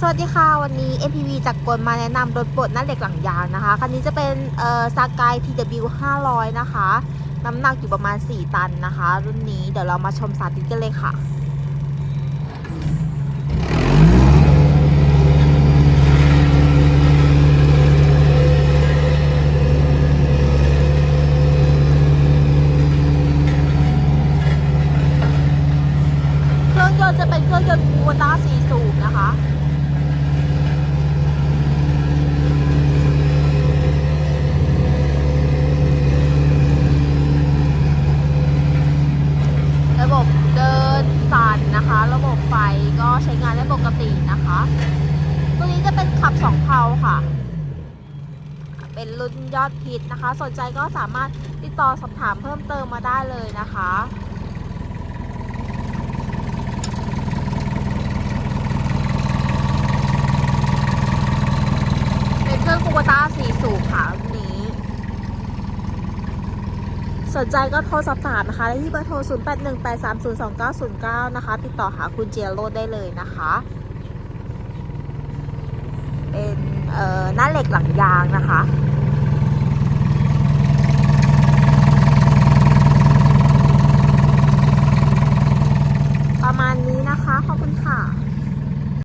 สวัสดีค่ะวันนี้ MPV จากกลมาแนะนำรถปลดหน้าเหล็กหลังยางนะคะ คันนี้จะเป็นเอ่อซากาย TW 500 นะคะ น้ำหนักอยู่ประมาณ 4 ตันนะคะ รุ่นนี้เดี๋ยวเรามาชมสาธิตกันเลยค่ะเครื่องยนต์จะเป็นเครื่องยนต์คูวต้า4สูบนะคะบบเดินสั่นนะคะ ระบบไฟก็ใช้งานได้ปกติ นะคะ ตัวนี้จะเป็นขับสองเพลาค่ะ เป็นรุ่นยอดฮิตนะคะ สนใจก็สามารถติดต่อสอบถามเพิ่มเติมมาได้เลยนะคะเป็นเครื่องคูวต้าสีสูบค่ะนนี้ สนใจก็โทรสอบถามนะคะได้ที่เบอร์โทร 0818302909 นะคะ ติดต่อหาคุณเจียโรดได้เลยนะคะ หน้าเหล็กหลังยางนะคะประมาณนี้นะคะ ขอบคุณค่ะ